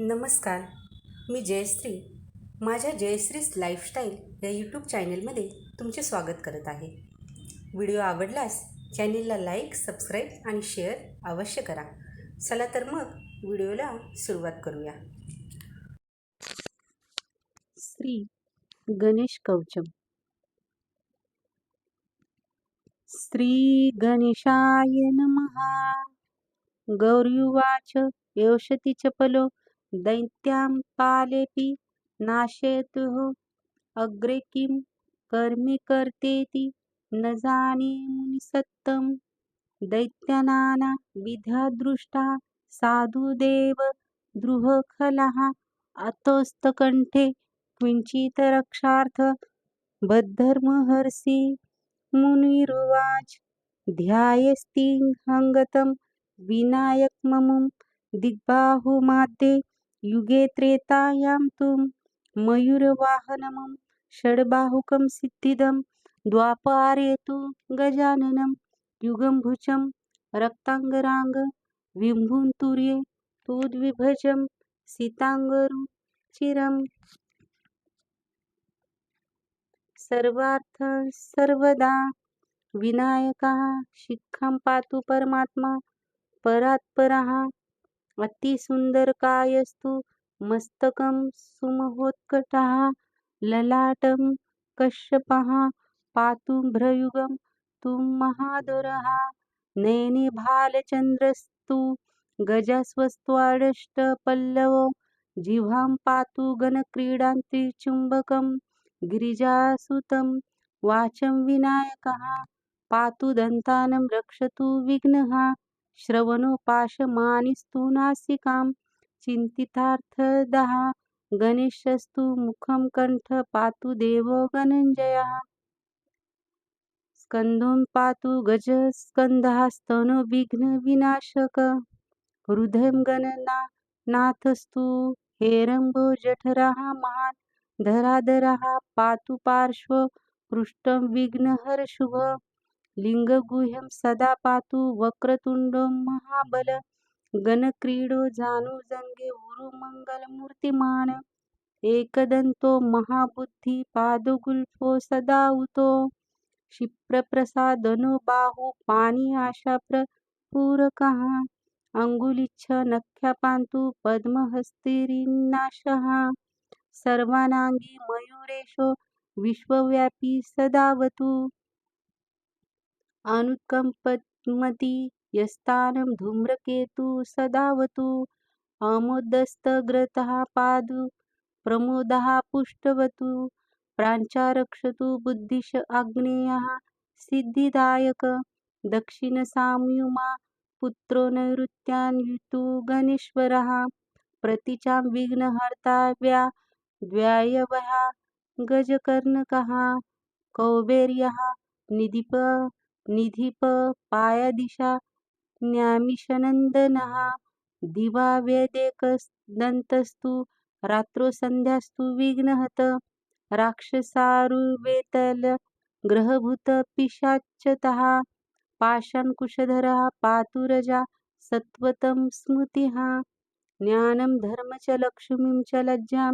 नमस्कार मी जयश्री. माझ्या जयश्रीज लाईफस्टाईल या यूट्यूब चॅनेलमध्ये तुमचे स्वागत करत आहे. व्हिडिओ आवडल्यास चॅनेलला लाईक सबस्क्राईब आणि शेअर अवश्य करा. चला तर मग व्हिडिओला सुरुवात करूया. श्री गणेश कवचम. श्री गणेशाय नमः. गौरीवाच एवशति चपलो दैत्यां पालेऽपि नाशयतुः। अग्रे किं कर्मि कर्तेति न जाने सत्तं दैत्यानाना दृष्टा साधुदेव द्रुहखलः अतोस्तकण्ठे किञ्चित् रक्षार्थ बद्धर्महर्षि मुनिरुवाच। ध्यायस्तिहङ्गतं विनायकममुं दिग्बाहुमाद्ये युगे त्रेतायां तु मयूरवाहनमं षड्बाहुकं सिद्धिदं द्वापारे तु गजाननं युगम्भुजं रक्ताङ्गराङ्ग विम्भुन्तुर्ये तूद्विभजं तोद्विभजं सीताङ्गरुचिरम् सर्वार्थ सर्वदा विनायकः शिखं पातु परमात्मा परात्परः अतिसुन्दरकायस्तु मस्तकं सुमहोत्कटः ललाटं कश्यपः पातु भ्रयुगं तु महादुरः नयने भालचन्द्रस्तु गजस्वस्त्वाडष्टपल्लवो जिह्वां पातु गणक्रीडान्त्रिचुम्बकं गिरिजासुतं वाचं विनायकः पातु दन्तानं रक्षतु विघ्नः श्रवणोपाशमानिस्तु नासिकां चिन्तितार्थदः गणेशस्तु मुखं कण्ठ पातु देवो गणञ्जयः। स्कन्धं पातु गजस्कन्धः स्तनो विघ्नविनाशक हृदयं नाथस्तु हेरम्बो जठरः महान् धराधरः पातु पार्श्व पृष्ठं विघ्नहरशुभ लिङ्गगुह्यं सदा पातु वक्रतुण्डो महाबल। गणक्रीडो जानुजङ्गे उरुमङ्गलमूर्तिमान् एकदन्तो महाबुद्धि पादगुल्फो सदा उतो। क्षिप्रप्रसादनो बाहु पाणि आशाप्रपूरकः अङ्गुलिच्छ नख्यापान्तु पद्महस्तिरिन्नाशः। पद्महस्तिरिनाशः सर्वानाङ्गी मयूरेशो विश्वव्यापी सदावतु। अनुत्कम्पमति यस्तानं धूम्रकेतु सदावतु आमोदस्तग्रतः पादु प्रमोदः पुष्टवतु प्राञ्चारक्षतु बुद्धिश आग्नेयः सिद्धिदायक दक्षिणसाम्युमा पुत्रो नैऋत्यान्युतु गणेश्वरः प्रतिचां विघ्नहर्ताव्या द्व्यायवः गजकर्णकः कौबेर्यः निधिप निधिप पायादिशा न्यामिषनन्दनः दिवा वेदेकदन्तस्तु रात्रौ सन्ध्यास्तु विघ्नहत। राक्षसारुवेतलग्रहभूतपिशाचतः पाषाणकुशधरः पातु पातुरजा सत्वतं स्मृतिः। ज्ञानं धर्म च लक्ष्मीं च लज्जां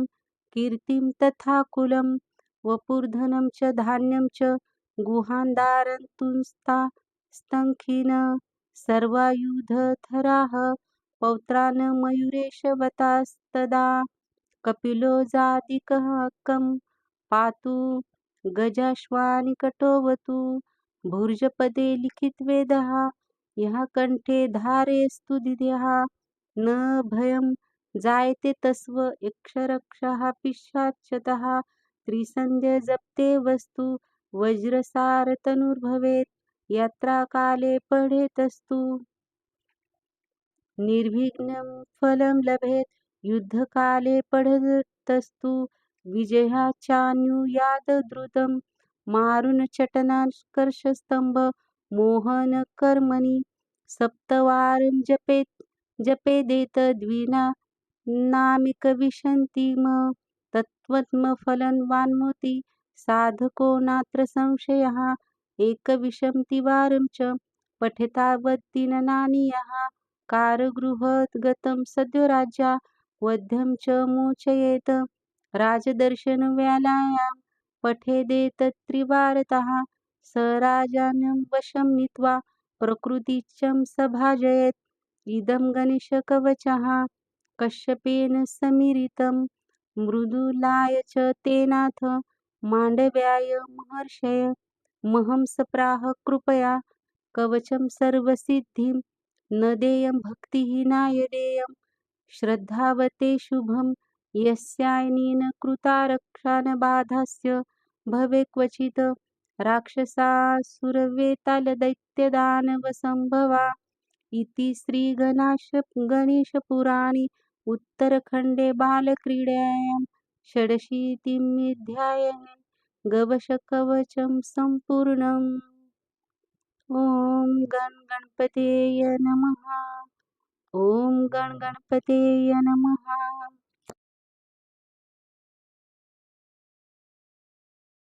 कीर्तिं तथा कुलं वपुर्धनं च धान्यं च गुहान्दारन्तुस्ता स्तंखिन सर्वायुधधराः पौत्रान् मयूरेशवतास्तदा कपिलो जातिकः कं पातु गजाश्वानिकटोऽवतु भुर्जपदे लिखितवेदः यः कण्ठे धारयस्तु दिद्यः न भयं जायते तस्व यक्षरक्षः पिशाचतः त्रिसन्ध्य वस्तु वस्तु वज्रसारतनुर्भवेत् यात्राकाले पढेतस्तु निर्विघ्नं फलं लभेत् युद्धकाले पठतस्तु विजयाचान्युयादद्रुतं मारुनचटनाकर्षस्तम्भ मोहनकर्मणि सप्तवारं जपेत् जपेदेतद्विना नामिकविशन्तिम तत्त्वमफलवान्मोति साधको नात्र संशयः एकविंशतिवारं च पठितावद्दिननानि यः सद्योराज्या सद्यो वध्यं च मोचयेत्। राजदर्शनव्यालायां पठेदेत त्रिवारतः स राजानं वशं नीत्वा प्रकृतिचं सभाजयेत्। इदं गणेशकवचः कश्यपेन समीरितं मृदुलाय च तेनाथ माण्डव्याय महर्षय महंसप्राह कृपया कवचं सर्वसिद्धिं न देयं भक्तिहीनाय देयं श्रद्धावते शुभं यस्यायनीन कृता रक्षा बाधास्य भवे क्वचित् राक्षसासुरवेतालदैत्यदानवसम्भवा इति श्रीगणाश गणेशपुराणे उत्तरखण्डे बालक्रीडायां षडशीतिमिध्यायने गवशकवचं सम्पूर्णम् ॐ गण नमः। ॐ गण नमः।